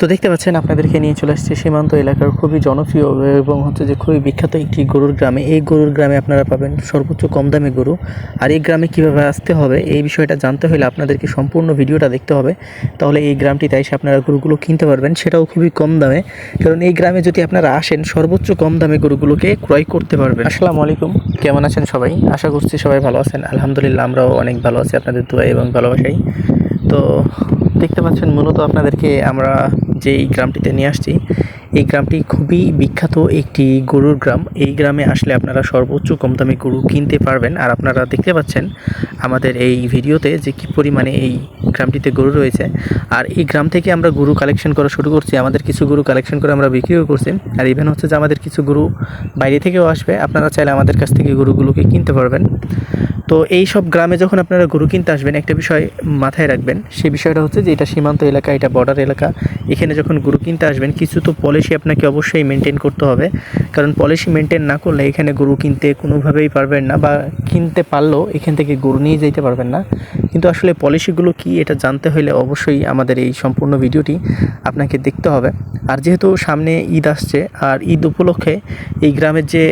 তো দেখতে পাচ্ছেন আপনাদেরকে নিয়ে চলে আসছে সীমান্ত এলাকার খুবই জনপ্রিয় এবং হচ্ছে যে খুবই বিখ্যাত একটি গরুর গ্রামে। এই গরুর গ্রামে আপনারা পাবেন সর্বোচ্চ কম দামে গরু। আর এই গ্রামে কীভাবে আসতে হবে এই বিষয়টা জানতে হলে আপনাদেরকে সম্পূর্ণ ভিডিওটা দেখতে হবে। তাহলে এই গ্রামটিতে এসে আপনারা গরুগুলো কিনতে পারবেন, সেটাও খুবই কম দামে। কারণ এই গ্রামে যদি আপনারা আসেন, সর্বোচ্চ কম দামে গরুগুলোকে ক্রয় করতে পারবেন। আসসালামু আলাইকুম, কেমন আছেন সবাই? আশা করছি সবাই ভালো আছেন। আলহামদুলিল্লাহ, আমরাও অনেক ভালো আছি। আপনাদের দোয়া এবং ভালোবাসাই। তো দেখতে পাচ্ছেন, মূলত আপনাদেরকে আমরা যেই গ্রামটিতে নিয়ে আসছি এই গ্রামটি খুবই বিখ্যাত একটি গরুর গ্রাম। এই গ্রামে আসলে আপনারা সর্বোচ্চ কম দামে গরু কিনতে পারবেন। আর আপনারা দেখতে পাচ্ছেন আমাদের এই ভিডিওতে যে কী পরিমাণে এই গ্রামটিতে গরু রয়েছে। আর এই গ্রাম থেকে আমরা গরু কালেকশন করা শুরু করছি। আমাদের কিছু গরু কালেকশন করে আমরা বিক্রিও করছি। আর ইভেন হচ্ছে যে আমাদের কিছু গরু বাইরে থেকেও আসবে। আপনারা চাইলে আমাদের কাছ থেকে গরুগুলোকে কিনতে পারবেন। তো এই সব গ্রামে যখন আপনারা গরু কিনতে আসবেন, একটা বিষয় মাথায় রাখবেন। সেই বিষয়টা হচ্ছে যে এটা সীমান্ত এলাকা, এটা বর্ডার এলাকা। এখানে যখন গরু কিনতে আসবেন, কিছু তো পলিসি আপনাকে অবশ্যই মেনটেন করতে হবে। কারণ পলিসি মেনটেন না করলে এখানে গরু কিনতে কোনোভাবেই পারবেন না বা কিনতে পারলেও এখান থেকে গরু নিয়ে যেতে পারবেন না। কিন্তু আসলে পলিসিগুলো কি এটা জানতে হলে অবশ্যই আমাদের এই সম্পূর্ণ ভিডিওটি আপনাকে দেখতে হবে। আর যেহেতু সামনে ঈদ আসছে, আর ঈদ উপলক্ষে এই গ্রামের যে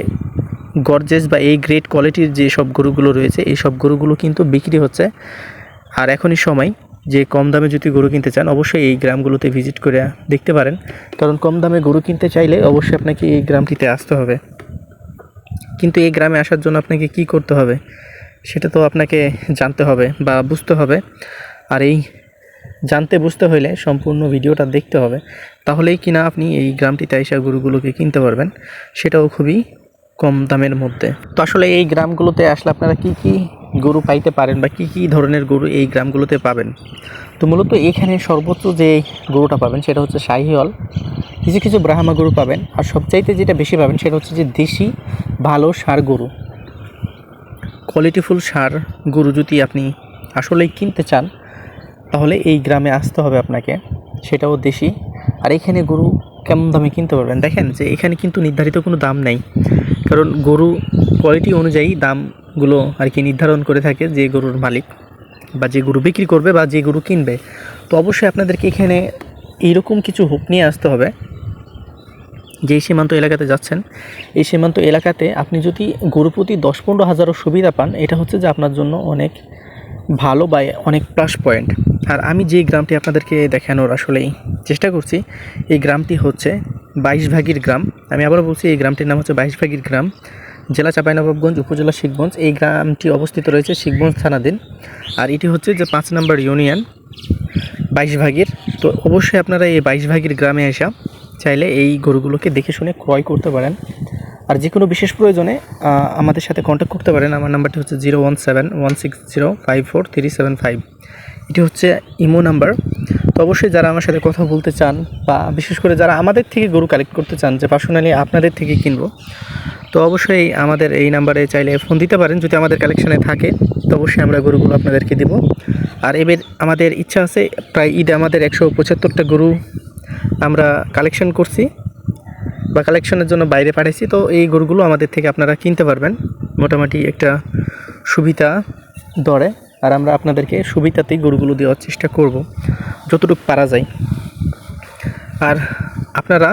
গর্জেস বা এই গ্রেট কোয়ালিটির যে সব গরুগুলো রয়েছে এই সব গরুগুলো কিন্তু বিক্রি হচ্ছে। আর এখনই সময় যে কম দামে যদি গরু কিনতে চান, অবশ্যই এই গ্রামগুলোতে ভিজিট করে দেখতে পারেন। কারণ কম দামে গরু কিনতে চাইলে অবশ্যই আপনাকে এই গ্রামটিতে আসতে হবে। কিন্তু এই গ্রামে আসার জন্য আপনাকে কি করতে হবে, সেটা তো আপনাকে জানতে হবে বা বুঝতে হবে। আর এই জানতে বুঝতে হলে সম্পূর্ণ ভিডিওটা দেখতে হবে। তাহলেই কিনা আপনি এই গ্রামটিতে আইসা গরুগুলোকে কিনতে পারবেন। সেটাও খুবই কম দামের মধ্যে। তো আসলে এই গ্রামগুলোতে আসলে আপনারা কি কি গরু পাইতে পারেন বা কি কি ধরনের গরু এই গ্রামগুলোতে পাবেন? তো মূলত এখানে সর্বোচ্চ যে গরুটা পাবেন সেটা হচ্ছে শাহিওয়াল। কিছু কিছু ব্রাহ্মা গরু পাবেন আর সবচাইতে যেটা বেশি পাবেন সেটা হচ্ছে যে দেশি ভালো সার গরু। কোয়ালিটিফুল সার গরু যদি আপনি আসলেই কিনতে চান, তাহলে এই গ্রামে আসতে হবে আপনাকে। সেটাও দেশি। আর এখানে গরু কেমন দামে কিনতে পারবেন? দেখেন যে এখানে কিন্তু নির্ধারিত কোনো দাম নেই। কারণ গরু কোয়ালিটি অনুযায়ী দামগুলো আর কি নির্ধারণ করে থাকে যে গরুর মালিক বা যে গরু বিক্রি করবে বা যে গরু কিনবে। তো অবশ্যই আপনাদেরকে এখানে এইরকম কিছু হুক নিয়ে আসতে হবে। যেই সীমান্ত এলাকাতে যাচ্ছেন, এই সীমান্ত এলাকাতে আপনি যদি গরু প্রতি দশ পনেরো হাজারও সুবিধা পান, এটা হচ্ছে যে আপনার জন্য অনেক ভালো বা অনেক প্লাস পয়েন্ট আর আমি যে গ্রামটি আপনাদেরকে দেখানোর আসলেই চেষ্টা করছি, এই গ্রামটি হচ্ছে বাইশ ভাগির গ্রাম। আমি আবারও বলছি, এই গ্রামটির নাম হচ্ছে বাইশ ভাগির গ্রাম। জেলা চাঁপাইনবাবগঞ্জ, উপজেলা শিখগঞ্জ, এই গ্রামটি অবস্থিত রয়েছে শিখগঞ্জ থানাধীন। আর এটি হচ্ছে যে পাঁচ নম্বর ইউনিয়ন বাইশ ভাগের। তো অবশ্যই আপনারা এই বাইশ ভাগের গ্রামে আসা চাইলে এই গরুগুলোকে দেখে শুনে ক্রয় করতে পারেন। আর যে কোনো বিশেষ প্রয়োজনে আমাদের সাথে কন্ট্যাক্ট করতে পারেন। আমার নাম্বারটি হচ্ছে zero one seven one six zero five four three seven five. এটি হচ্ছে ইমো নাম্বার তো অবশ্যই যারা আমার সাথে কথা বলতে চান বা বিশেষ করে যারা আমাদের থেকে গরু কালেক্ট করতে চান, যে পার্সোনালি আপনাদের থেকে কিনবো, তো অবশ্যই আমাদের এই নাম্বারে চাইলে ফোন দিতে পারেন। যদি আমাদের কালেকশানে থাকে, তো অবশ্যই আমরা গরুগুলো আপনাদেরকে দেব। আর এবার আমাদের ইচ্ছা আছে, প্রায় ঈদে আমাদের একশো পঁচাত্তরটা গরু আমরা কালেকশন করছি। বা কালেকশনের জন্য বাইরে পাঠাইছি। তো এই গরুগুলো আমাদের থেকে আপনারা কিনতে পারবেন। মোটামুটি একটা সুবিধা দরে। আর আমরা আপনাদেরকে সুবিধাতেই গরুগুলো দেওয়ার চেষ্টা করব, যতটুকু পারা যায়। আর আপনারা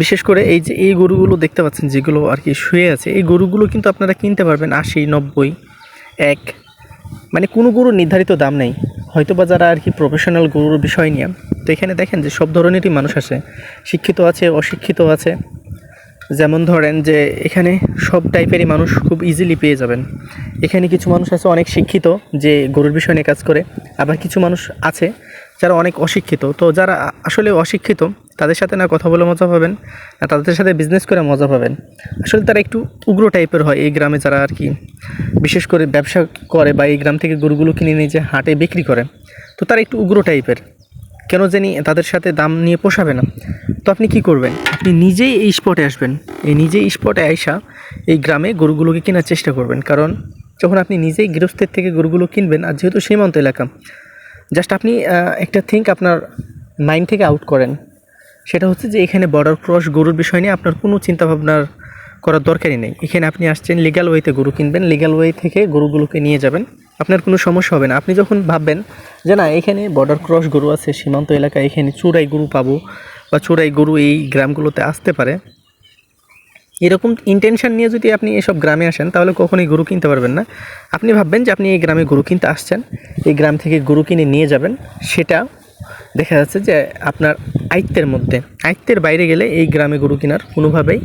বিশেষ করে এই যে এই গরুগুলো দেখতে পাচ্ছেন যেগুলো আর কি শুয়ে আছে, এই গরুগুলো কিন্তু আপনারা কিনতে পারবেন আশি, নব্বই, এক মানে কোনো গরুর নির্ধারিত দাম নেই। হয়তো বা যারা আর কি প্রফেশনাল গরুর বিষয় নিয়ে, তো এখানে দেখেন যে সব ধরনেরই মানুষ আছে। শিক্ষিত আছে, অশিক্ষিত আছে। যেমন ধরেন যে এখানে সব টাইপেরই মানুষ খুব ইজিলি পেয়ে যাবেন। এখানে কিছু মানুষ আছে অনেক শিক্ষিত, যে গরুর বিষয় নিয়ে কাজ করে। আবার কিছু মানুষ আছে যারা অনেক অশিক্ষিত। তো যারা আসলে অশিক্ষিত তাদের সাথে না কথা বলে মজা পাবেন, না তাদের সাথে বিজনেস করে মজা পাবেন। আসলে তারা একটু উগ্র টাইপের হয় এই গ্রামে যারা আর কি। বিশেষ করে ব্যবসা করে বা এই গ্রাম থেকে গরুগুলো কিনে নিয়ে যে হাটে বিক্রি করে, তো তারা একটু উগ্র টাইপের কেন জানি তাদের সাথে দাম নিয়ে পোষাবে না। তো আপনি কি করবেন? আপনি নিজেই এই স্পটে আসবেন। এই নিজেই স্পটে আইসা এই গ্রামে গরুগুলোকে কেনার চেষ্টা করবেন। কারণ যখন আপনি নিজেই গৃহস্থের থেকে গরুগুলো কিনবেন, আর যেহেতু সীমান্ত এলাকা জাস্ট আপনি একটা থিঙ্ক আপনার মাইন্ড থেকে আউট করেন। সেটা হচ্ছে যে এখানে বর্ডার ক্রস গরুর বিষয় নিয়ে আপনার কোনো চিন্তাভাবনার করার দরকারই নেই। এখানে আপনি আসছেন লিগ্যাল ওয়েতে গরু কিনবেন লিগ্যাল ওয়ে থেকে গরুগুলোকে নিয়ে যাবেন। আপনার কোনো সমস্যা হবে না। আপনি যখন ভাববেন যে না, এখানে বর্ডার ক্রস গরু আছে, সীমান্ত এলাকায় এখানে চোরাই গরু পাবো বা চোরাই গরু এই গ্রামগুলোতে আসতে পারে, এরকম ইন্টেনশন নিয়ে যদি আপনি এসব গ্রামে আসেন, তাহলে কখনোই গরু কিনতে পারবেন না। আপনি ভাববেন যে আপনি এই গ্রামে গরু কিনতে আসছেন, এই গ্রাম থেকে গরু কিনে নিয়ে যাবেন, সেটা দেখা যাচ্ছে যে আপনার আয়ত্তের মধ্যে, আয়ত্তের বাইরে গেলে এই গ্রামে গরু কেনার কোনোভাবেই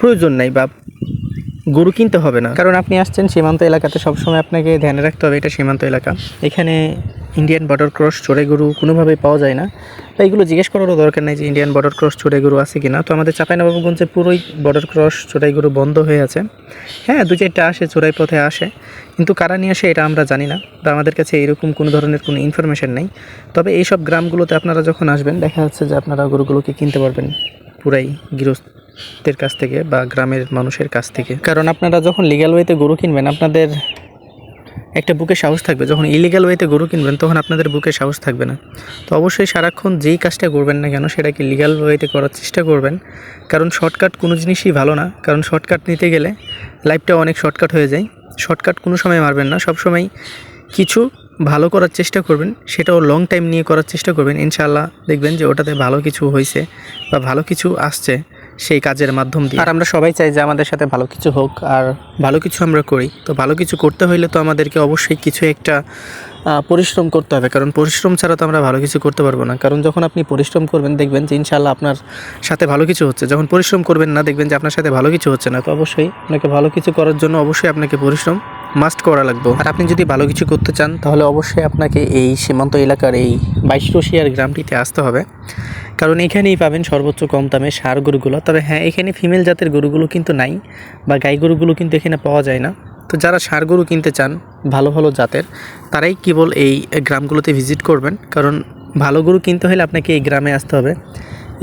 প্রয়োজন নাই বা গরু কিনতে হবে না। কারণ আপনি আসছেন সীমান্ত এলাকাতে সবসময় আপনাকে ধ্যানে রাখতে হবে, এটা সীমান্ত এলাকা। এখানে ইন্ডিয়ান বর্ডার ক্রস চোরে গরু কোনোভাবেই পাওয়া যায় না। তাই এগুলো জিজ্ঞেস করারও দরকার নেই যে ইন্ডিয়ান বর্ডার ক্রস চোরাই গরু আছে কিনা। তো আমাদের চাঁপাইনবাবগঞ্জে পুরোই বর্ডার ক্রস চোরাই গরু বন্ধ হয়ে আছে। হ্যাঁ দু চারটা আসে, চোরাই পথে আসে। কিন্তু কারা নিয়ে আসে এটা আমরা জানি না। বা আমাদের কাছে এরকম কোনো ধরনের কোনো ইনফরমেশন নেই। তবে এইসব গ্রামগুলোতে আপনারা যখন আসবেন, দেখা যাচ্ছে যে আপনারা গরুগুলোকে কিনতে পারবেন পুরাই গৃহস্থের কাছ থেকে বা গ্রামের মানুষের কাছ থেকে। কারণ আপনারা যখন লিগ্যাল ওয়েতে গরু কিনবেন, আপনাদের একটা বুকে সাহস থাকবে। যখন ইলিগাল ওয়েতে গরু কিনবেন, তখন আপনাদের বুকে সাহস থাকবে না। তো অবশ্যই সারাক্ষণ যেই কাজটা করবেন না কেন, সেটাকে লিগ্যাল ওয়েতে করার চেষ্টা করবেন। কারণ শর্টকাট কোনো জিনিসই ভালো না। কারণ শর্টকাট নিতে গেলে লাইফটা অনেক শর্টকাট হয়ে যায়। শর্টকাট কোনো সময় মারবেন না। সব সময় কিছু ভালো করার চেষ্টা করবেন। সেটাও লং টাইম নিয়ে করার চেষ্টা করবেন। ইনশাআল্লাহ দেখবেন যে ওটাতে ভালো কিছু হয়েছে বা ভালো কিছু আসছে। সেই কাজের মাধ্যম দিয়ে। আর আমরা সবাই চাই যে আমাদের সাথে ভালো কিছু হোক আর ভালো কিছু আমরা করি। তো ভালো কিছু করতে হইলে তো আমাদেরকে অবশ্যই কিছু একটা পরিশ্রম করতে হবে। কারণ পরিশ্রম ছাড়া তো আমরা ভালো কিছু করতে পারব না। কারণ যখন আপনি পরিশ্রম করবেন দেখবেন যে ইনশাআল্লাহ আপনার সাথে ভালো কিছু হচ্ছে। যখন পরিশ্রম করবেন না দেখবেন যে আপনার সাথে ভালো কিছু হচ্ছে না। তো অবশ্যই আপনাকে ভালো কিছু করার জন্য অবশ্যই আপনাকে পরিশ্রম মাস্ট করা লাগবে। আর আপনি যদি ভালো কিছু করতে চান, তাহলে অবশ্যই আপনাকে এই সীমান্ত এলাকার এই বাইশ রশিয়ার গ্রামটিতে আসতে হবে। কারণ এখানেই পাবেন সর্বোচ্চ কম দামে সার গরুগুলো। তবে হ্যাঁ এখানে ফিমেল জাতের গরুগুলো কিন্তু নাই, বা গাই গরুগুলো কিন্তু এখানে পাওয়া যায় না। তো যারা সার গরু কিনতে চান, ভালো ভালো জাতের, তারাই কেবল এই গ্রামগুলোতে ভিজিট করবেন। কারণ ভালো গরু কিনতে হলে আপনাকে এই গ্রামে আসতে হবে।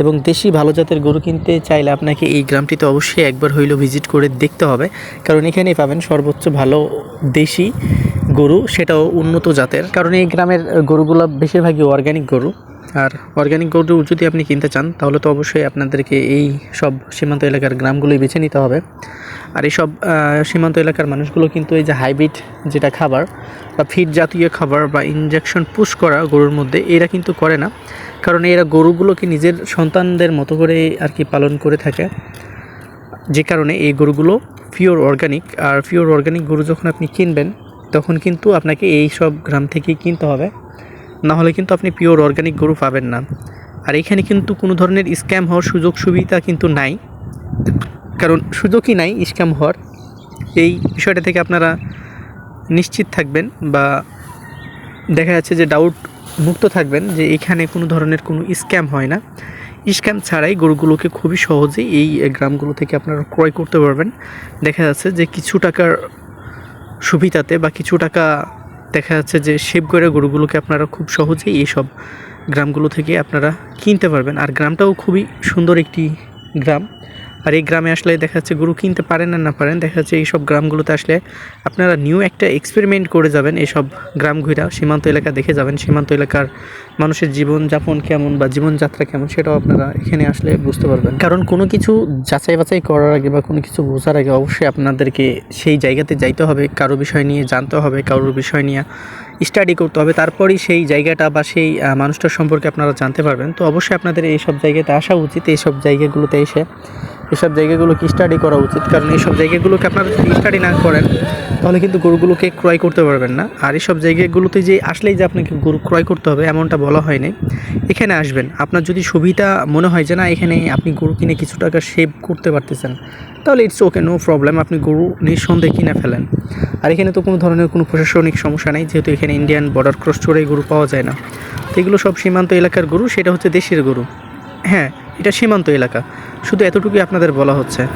এবং দেশি ভালো জাতের গরু কিনতে চাইলে আপনাকে এই গ্রামটিতে অবশ্যই একবার হইলেও ভিজিট করে দেখতে হবে। কারণ এখানেই পাবেন সর্বোচ্চ ভালো দেশি গরু, সেটাও উন্নত জাতের। কারণ এই গ্রামের গরুগুলো বেশিরভাগই অর্গ্যানিক গরু। আর অর্গানিক গরু যদি আপনি কিনতে চান, তাহলে তো অবশ্যই আপনাদেরকে এই সব সীমান্ত এলাকার গ্রামগুলোই বেছে নিতে হবে। আর এই সব সীমান্ত এলাকার মানুষগুলো কিন্তু এই যে হাইব্রিড যেটা খাবার বা ফিড জাতীয় খাবার বা ইনজেকশন পুশ করা গরুর মধ্যে, এরা কিন্তু করে না। কারণ এরা গরুগুলোকে নিজের সন্তানদের মতো করে আর কি পালন করে থাকে। যে কারণে এই গরুগুলো পিওর অর্গানিক আর পিওর অর্গানিক গরু যখন আপনি কিনবেন, তখন কিন্তু আপনাকে এই সব গ্রাম থেকেই কিনতে হবে। না হলে কিন্তু আপনি পিওর অর্গানিক গরু পাবেন না। আর এখানে কিন্তু কোনো ধরনের স্ক্যাম হওয়ার সুযোগ সুবিধা কিন্তু নাই। কারণ সুযোগই নাই স্ক্যাম হওয়ার। এই বিষয়টা থেকে আপনারা নিশ্চিত থাকবেন বা দেখা যাচ্ছে যে ডাউট মুক্ত থাকবেন যে এখানে কোনো ধরনের কোনো স্ক্যাম হয় না। স্ক্যাম ছাড়াই গরুগুলোকে খুবই সহজেই এই গ্রামগুলো থেকে আপনারা ক্রয় করতে পারবেন। দেখা যাচ্ছে যে কিছু টাকার সুবিধাতে বা কিছু টাকা দেখা যাচ্ছে যে সেভ করে গরুগুলোকে আপনারা খুব সহজেই এইসব গ্রামগুলো থেকে আপনারা কিনতে পারবেন। আর গ্রামটাও খুবই সুন্দর একটি গ্রাম। আর এই গ্রামে আসলে দেখা যাচ্ছে গরু কিনতে পারেন আর না পারেন, দেখা যাচ্ছে এইসব গ্রামগুলোতে আসলে আপনারা নিউ একটা এক্সপেরিমেন্ট করে যাবেন এইসব গ্রাম ঘুরা, সীমান্ত এলাকা দেখে যাবেন, সীমান্ত এলাকার মানুষের জীবনযাপন কেমন বা জীবনযাত্রা কেমন সেটাও আপনারা এখানে আসলে বুঝতে পারবেন। কারণ কোনো কিছু যাচাই বাছাই করার আগে বা কোনো কিছু বোঝার আগে অবশ্যই আপনাদেরকে সেই জায়গাতে যাইতে হবে, কারও বিষয় নিয়ে জানতে হবে, কারোর বিষয় নিয়ে স্টাডি করতে হবে, তারপরেই সেই জায়গাটা বা সেই মানুষটার সম্পর্কে আপনারা জানতে পারবেন। তো অবশ্যই আপনাদের এই সব জায়গাতে আসা উচিত, এই সব জায়গাগুলোতে এসে এসব জায়গাগুলোকে স্টাডি করা উচিত? কারণ এইসব জায়গাগুলোকে আপনারা যদি স্টাডি না করেন, তাহলে কিন্তু গরুগুলোকে ক্রয় করতে পারবেন না। আর এইসব জায়গাগুলোতে যে আসলেই যে আপনাকে গরু ক্রয় করতে হবে, এমনটা বলা হয়নি। এখানে আসবেন। আপনার যদি সুবিধা মনে হয় যে, না, এখানে আপনি গরু কিনে কিছু টাকা সেভ করতে পারতেছেন, তাহলে ইটস ওকে নো প্রবলেম আপনি গরু নিঃসন্দেহে কিনে ফেলেন। আর এখানে তো কোনো ধরনের কোনো প্রশাসনিক সমস্যা নেই, যেহেতু এখানে ইন্ডিয়ান বর্ডার ক্রস চড়ে গরু পাওয়া যায় না। তো এগুলো সব সীমান্ত এলাকার গরু, সেটা হচ্ছে দেশের গরু। হ্যাঁ এটা সীমান্ত এলাকা। শুধু এতটুকুই আপনাদের বলা হচ্ছে।